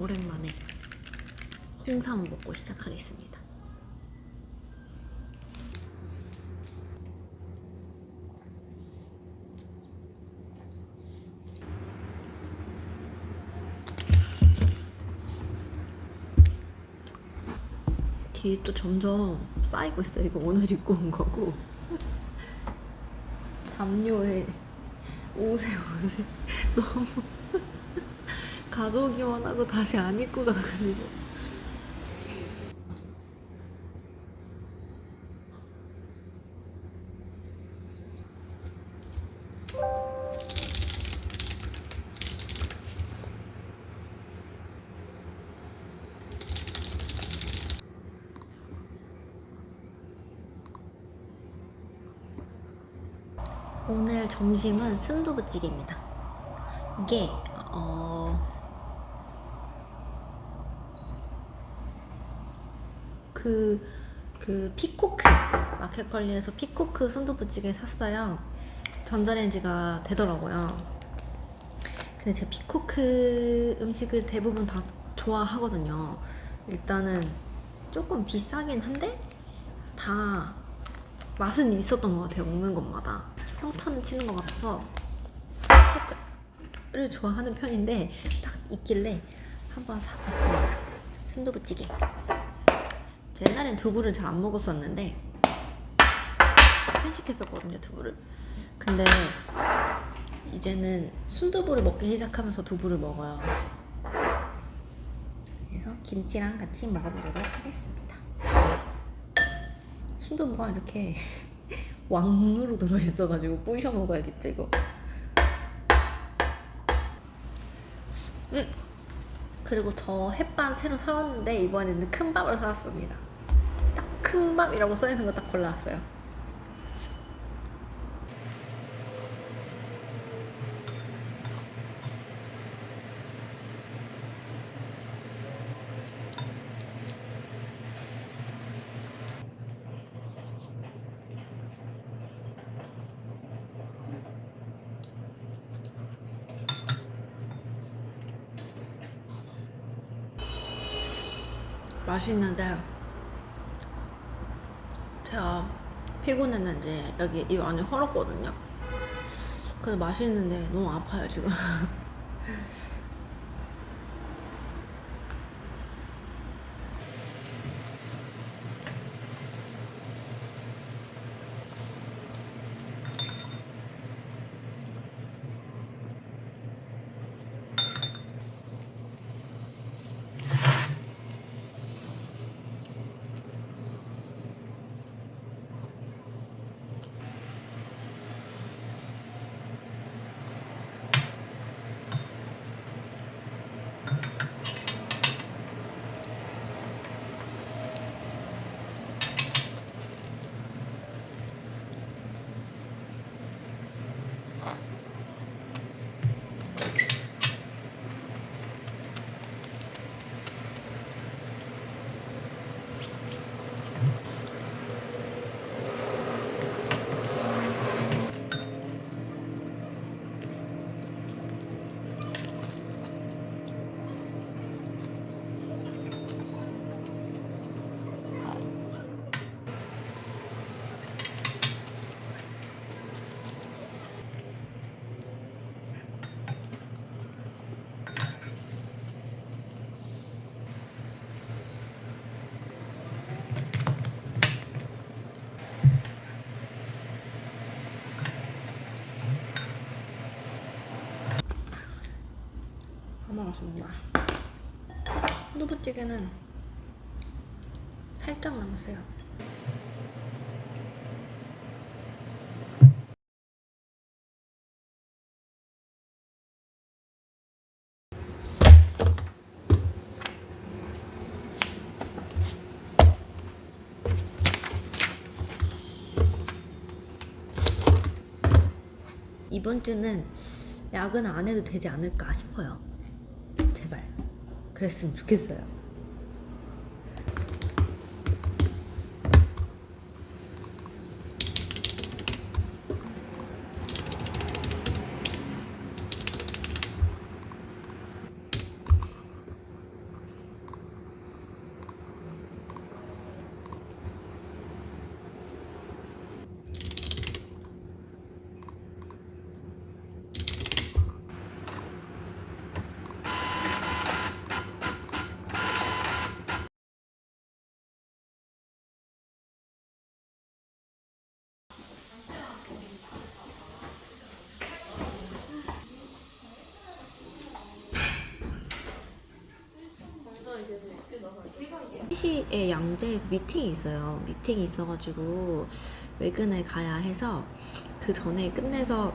오랜만에 홍삼 먹고 시작하겠습니다. 뒤에 또 점점 쌓이고 있어요. 이거 오늘 입고 온 거고. 담요에 옷에 옷에 너무 가져오기만 하고 다시 안 입고 가가지고. 오늘 점심은 순두부찌개입니다. 이게 어. 그, 그 피코크 마켓컬리에서 피코크 순두부찌개 샀어요. 전자레인지가 되더라고요. 근데 제가 피코크 음식을 대부분 다 좋아하거든요. 일단은 조금 비싸긴 한데 다 맛은 있었던 것 같아요. 먹는 것마다 평타는 치는 것 같아서 피코크를 좋아하는 편인데 딱 있길래 한번 사봤습니다. 순두부찌개. 저 옛날엔 두부를 잘 안 먹었었는데 편식했었거든요 두부를. 근데 이제는 순두부를 먹기 시작하면서 두부를 먹어요. 그래서 김치랑 같이 먹어보도록 하겠습니다. 순두부가 이렇게 왕으로 들어있어가지고 부셔 먹어야겠죠 이거. 음. 그리고 저 햇반 새로 사왔는데 이번에는 큰 밥을 사왔습니다. 딱 큰 밥이라고 써있는 거 딱 골라왔어요. 맛있는데 제가 피곤했는지 여기 이 안이 헐었거든요. 그래서 맛있는데 너무 아파요 지금. 다 먹었습니다. 두부찌개는 살짝 남았어요. 이번 주는 야근 안 해도 되지 않을까 싶어요. 그랬으면 좋겠어요. 시에 양재에서 미팅이 있어요. 미팅이 있어가지고 외근을 가야 해서 그 전에 끝내서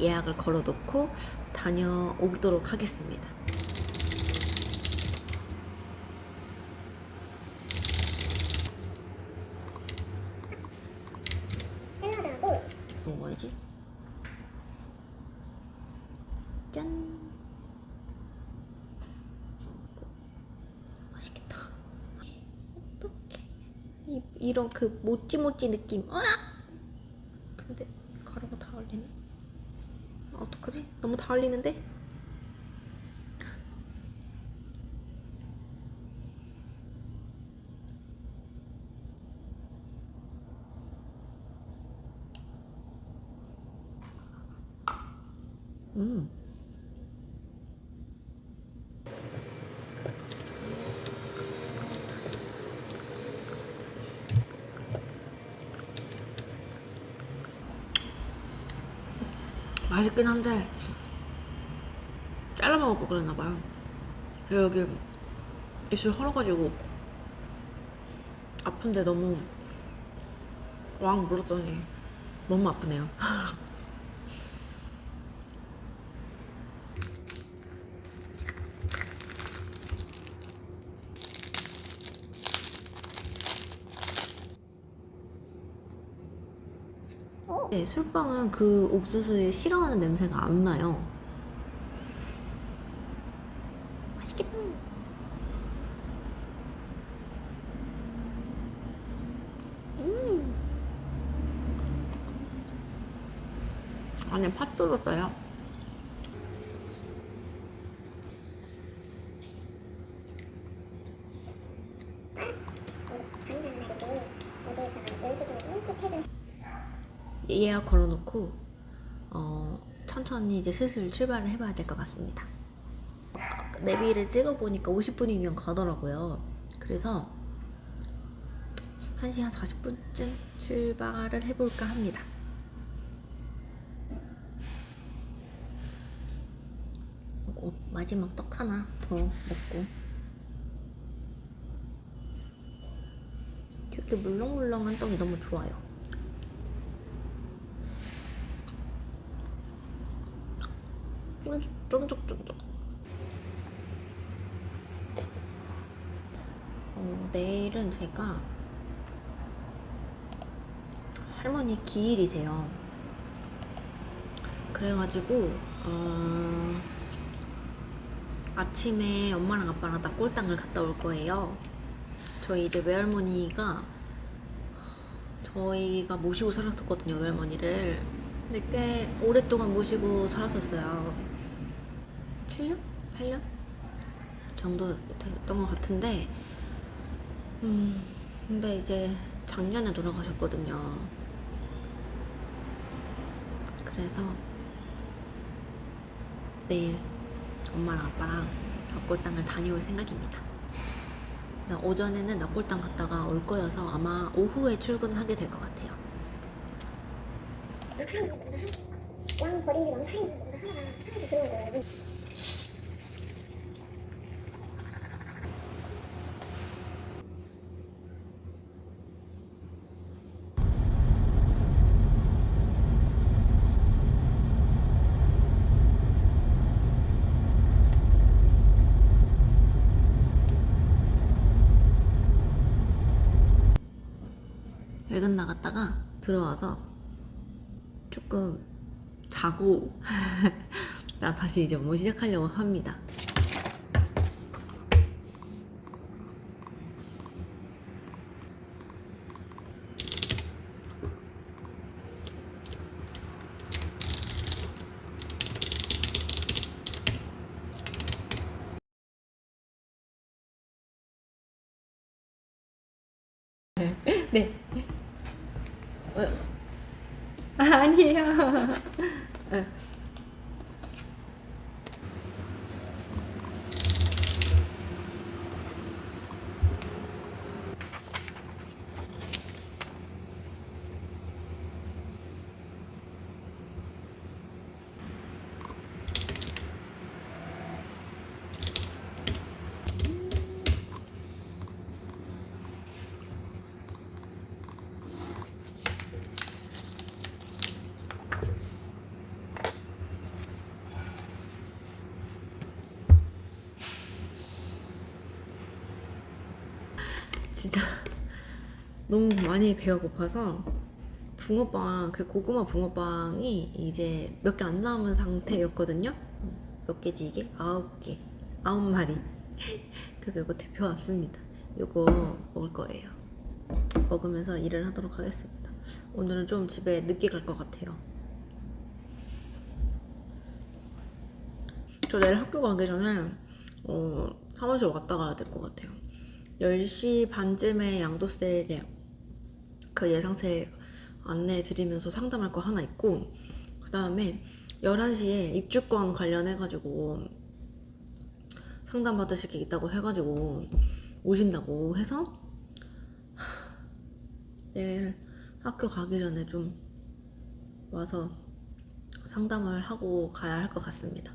예약을 걸어놓고 다녀오도록 하겠습니다. 샐러드하고 뭐 뭐지? 짠. 맛있겠다. 어떡해. 이, 이런 그 모찌모찌 느낌. 아! 근데 가루가 다 얼리네. 아, 어떡하지? 너무 다 얼리는데? 음. 맛 있긴 한데 잘라 먹을 걸 그랬나 봐요. 여기 입술 헐어가지고 아픈데 너무 왕 물었더니 너무 아프네요. 네, 술빵은 그 옥수수에 싫어하는 냄새가 안 나요. 맛있겠다. 음. 안에 팥 들었어요. 강의하는 날인데 어제 제가 10시쯤 좀 일찍 퇴근 예약 걸어놓고 어, 천천히 이제 슬슬 출발을 해봐야 될 것 같습니다. 내비를 찍어보니까 50분이면 가더라고요. 그래서 1시간 40분쯤 출발을 해볼까 합니다. 어, 마지막 떡 하나 더 먹고 이렇게 물렁물렁한 떡이 너무 좋아요. 쫀득쫀득. 어, 내일은 제가 할머니 기일이세요. 그래가지고 어, 아침에 엄마랑 아빠랑 낙골당을 갔다 올 거예요. 저희 이제 외할머니가 저희가 모시고 살았었거든요, 외할머니를. 근데 꽤 오랫동안 모시고 살았었어요. 7년? 8년? 정도 됐던 것 같은데, 음, 근데 이제 작년에 돌아가셨거든요. 그래서 내일 엄마랑 아빠랑 납골당을 다녀올 생각입니다. 오전에는 납골당 갔다가 올 거여서 아마 오후에 출근하게 될 것 같아요. 막 하는지 뭔가 하- 왕 버린지 왕타인지 뭔가 하나가 하나씩 들어온 거예요 외근 나갔다가 들어와서 조금 자고 나 다시 이제 뭐 시작하려고 합니다. 너무 많이 배가 고파서 붕어빵 그 고구마 붕어빵이 이제 몇 개 안 남은 상태였거든요. 몇 개지 이게? 아홉 개, 아홉 마리. 그래서 이거 대표 왔습니다. 이거 먹을 거예요. 먹으면서 일을 하도록 하겠습니다. 오늘은 좀 집에 늦게 갈 것 같아요. 저 내일 학교 가기 전에 어, 사무실 왔다 가야 될 것 같아요. 10시 반쯤에 양도세 그 예상세 안내 드리면서 상담할 거 하나 있고 그 다음에 11시에 입주권 관련해가지고 상담 받으실 게 있다고 해가지고 오신다고 해서 내일 학교 가기 전에 좀 와서 상담을 하고 가야 할 것 같습니다.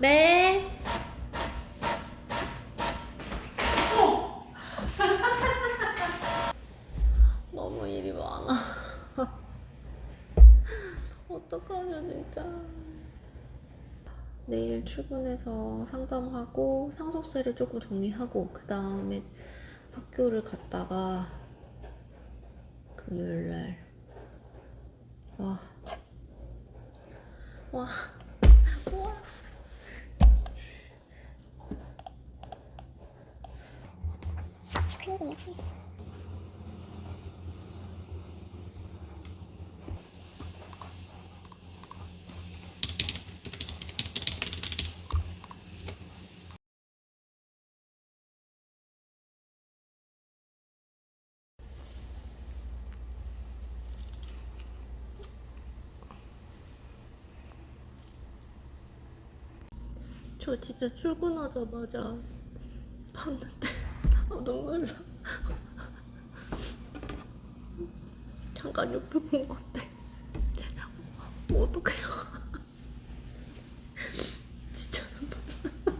네. 너무 일이 많아. 어떡하냐 진짜. 내일 출근해서 상담하고 상속세를 조금 정리하고 그 다음에 학교를 갔다가 금요일 날 와. 와. 와. 진짜 저 진짜 출근하자마자 봤는데 아, 눈물 나. 잠깐 옆에 본 건데 뭐 어떡해요 진짜 눈물 나.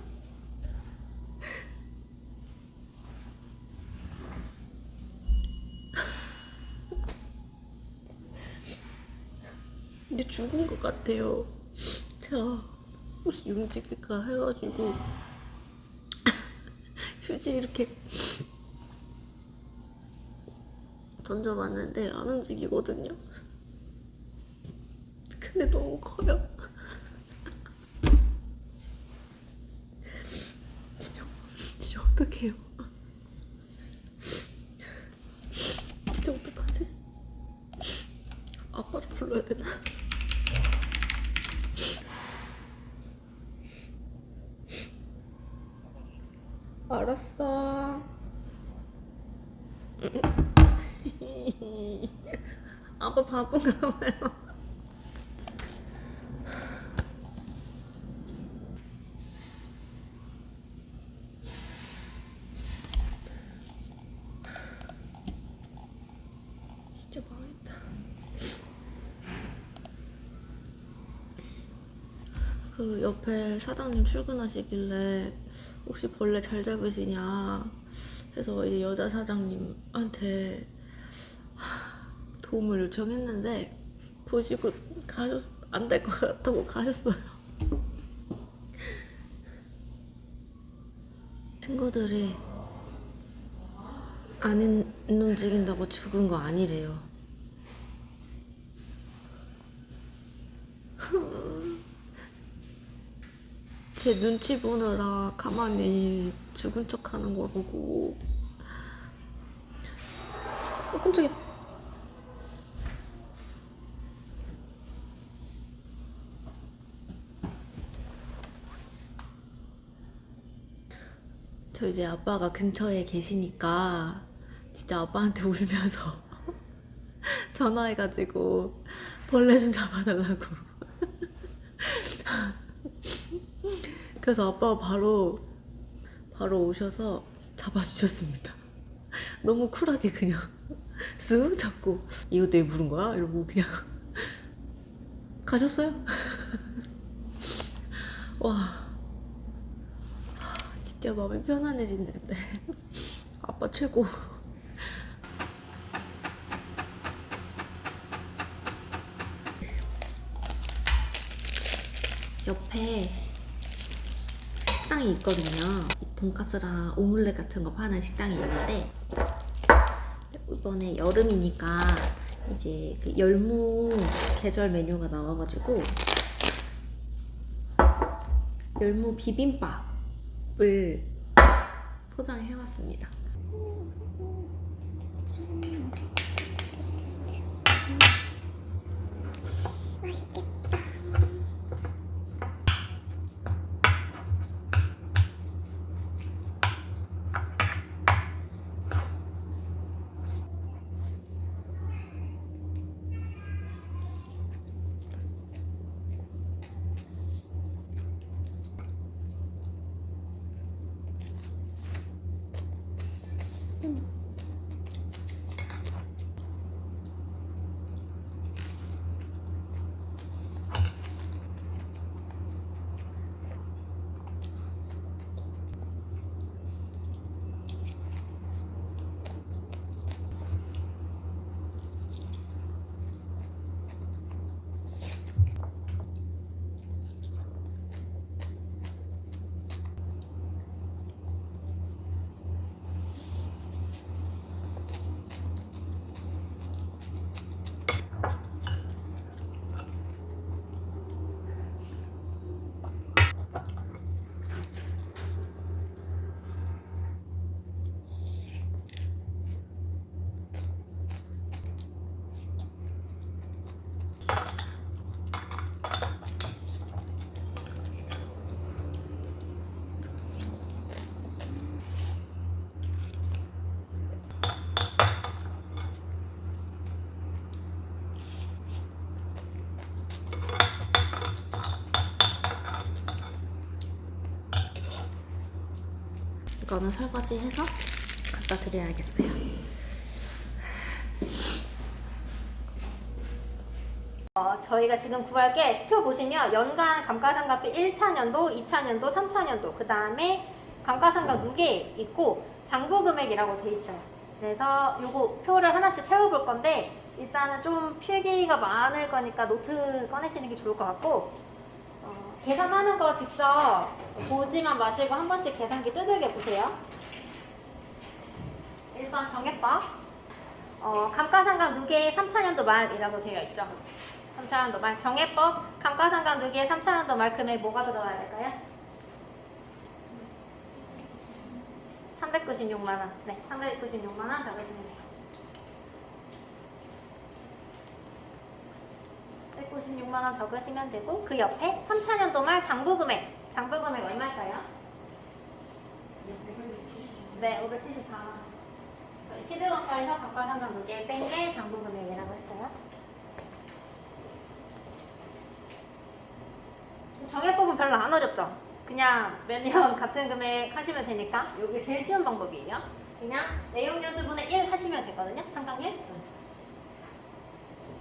근데 죽은 것 같아요 제가 혹시 움직일까 해가지고 휴지 이렇게 던져봤는데 안 움직이거든요. 근데 너무 커요. 진짜, 진짜 어떡해요. 진짜 어떡하지? 아빠를 불러야 되나? 알았어. 아빠 바쁜가 봐요. 진짜 망했다. 그 옆에 사장님 출근하시길래 혹시 벌레 잘 잡으시냐 해서 이제 여자 사장님한테 도움을 요청했는데 보시고 가셨 안 될 것 같다고 가셨어요. 친구들이 안 인- 움직인다고 죽은 거 아니래요. 제 눈치 보느라 가만히 죽은 척 하는 걸 보고. 어 깜짝이야. 저 이제 아빠가 근처에 계시니까 진짜 아빠한테 울면서 전화해가지고 벌레 좀 잡아달라고 그래서 아빠가 바로 바로 오셔서 잡아주셨습니다. 너무 쿨하게 그냥 쓱 잡고 이것 때문에 부른 거야? 이러고 그냥 가셨어요? 와 진짜 마음이 편안해지는데 아빠 최고 옆에 식당이 있거든요 이 돈까스랑 오믈렛 같은 거 파는 식당이 있는데 이번에 여름이니까 이제 그 열무 계절 메뉴가 나와가지고 열무 비빔밥을 포장해 왔습니다. 이거는 설거지 해서 갖다 드려야겠어요. 어, 저희가 지금 구할 게 표 보시면 연간 감가상각비 1차년도, 2차년도, 3차년도 그 다음에 감가상각 누계 있고 장부 금액이라고 돼 있어요. 그래서 요거 표를 하나씩 채워볼 건데 일단은 좀 필기가 많을 거니까 노트 꺼내시는 게 좋을 것 같고 어, 계산하는 거 직접 보지만 마시고 한 번씩 계산기 두들겨 보세요. 1번 정액법 어, 감가상각 누계 3차년도 말이라고 되어 있죠. 3차년도 말 정해법 감가상각 누기의 3차년도 말 금액 뭐가 들어가야 될까요? 396만 원. 네, 396만 원 적으시면 돼요. 196만 원 적으시면 되고 그 옆에 3차년도 말 장부 금액. 장부 금액 얼마일까요? 네, 574만 원. 저희 치드원가에서 감가상각 누기의 뺀게 장부 금액이라고 했어요. 정해법은 별로 안 어렵죠? 그냥 매년 같은 금액 하시면 되니까 이게 제일 쉬운 방법이에요. 그냥 내용 연수분의 1 하시면 되거든요. 상당률.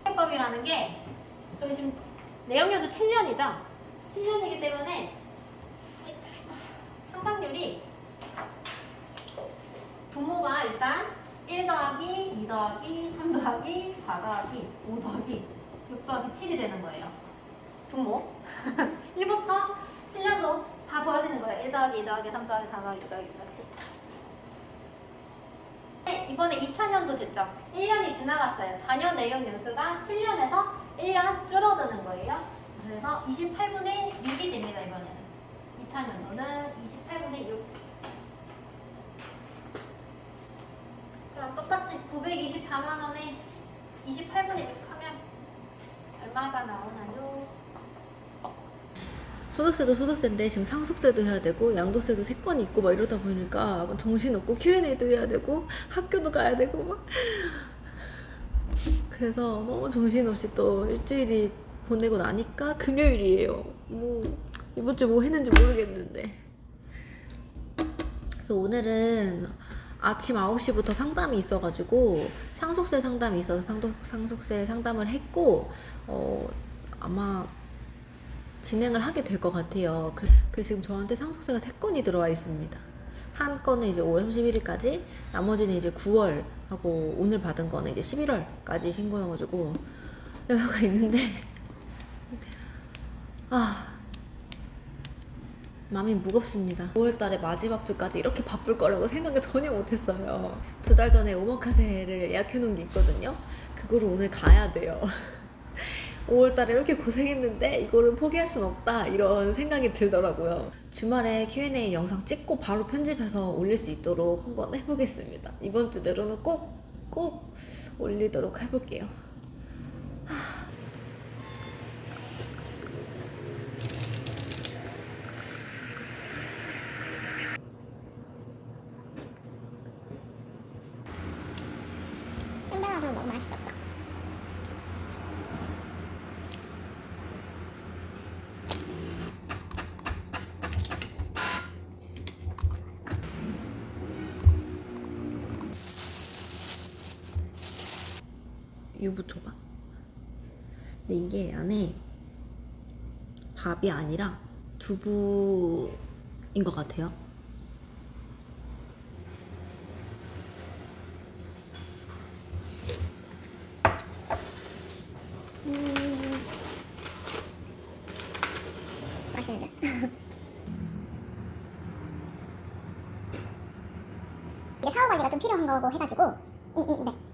정해법이라는 게 저희 지금 내용 연수 7년이죠? 7년이기 때문에 상당률이 부모가 일단 1 더하기 2 더하기 3 더하기 4 더하기 5 더하기 6 더하기 7이 되는 거예요. 부모 1부터 7년도 다 더해지는 거예요. 1 더하기 2 더하기 3 더하기 4 더하기 6 더하기 6 더하기 7. 네, 이번에 2차년도 됐죠. 1년이 지나갔어요. 자녀 내용 연수가 7년에서 1년 줄어드는 거예요. 그래서 28분의 6이 됩니다. 이번에는. 2차년도는 28분의 6. 그럼 똑같이 924만 원에 28분의 6 하면 얼마가 나오나요? 소득세도 소득세인데 지금 상속세도 해야 되고 양도세도 세 건 있고 막 이러다 보니까 막 정신없고 Q&A도 해야 되고 학교도 가야 되고 막 그래서 너무 정신없이 또 일주일이 보내고 나니까 금요일이에요. 뭐 이번 주 뭐 했는지 모르겠는데 그래서 오늘은 아침 9시부터 상담이 있어가지고 상속세 상담이 있어서 상도, 상속세 상담을 했고 어, 아마 진행을 하게 될 것 같아요. 그, 그 지금 저한테 상속세가 세 건이 들어와 있습니다. 한 건은 이제 5월 31일까지, 나머지는 이제 9월 하고 오늘 받은 거는 이제 11월까지 신고여가지고 여유가 있는데 아 마음이 무겁습니다. 5월달에 마지막 주까지 이렇게 바쁠 거라고 생각을 전혀 못했어요. 두 달 전에 오마카세를 예약해 놓은 게 있거든요. 그거를 오늘 가야 돼요. 5월달에 이렇게 고생했는데 이거를 포기할 순 없다 이런 생각이 들더라고요. 주말에 Q&A 영상 찍고 바로 편집해서 올릴 수 있도록 한번 해보겠습니다. 이번 주 내로는 꼭 꼭 올리도록 해볼게요. 샌베라서 먹으면 맛있겠다. 유부초밥. 근데 이게 안에 밥이 아니라 두부인 것 같아요. 음. 이게 사후 관리가 좀 필요한 거고 해가지고 음, 음, 네.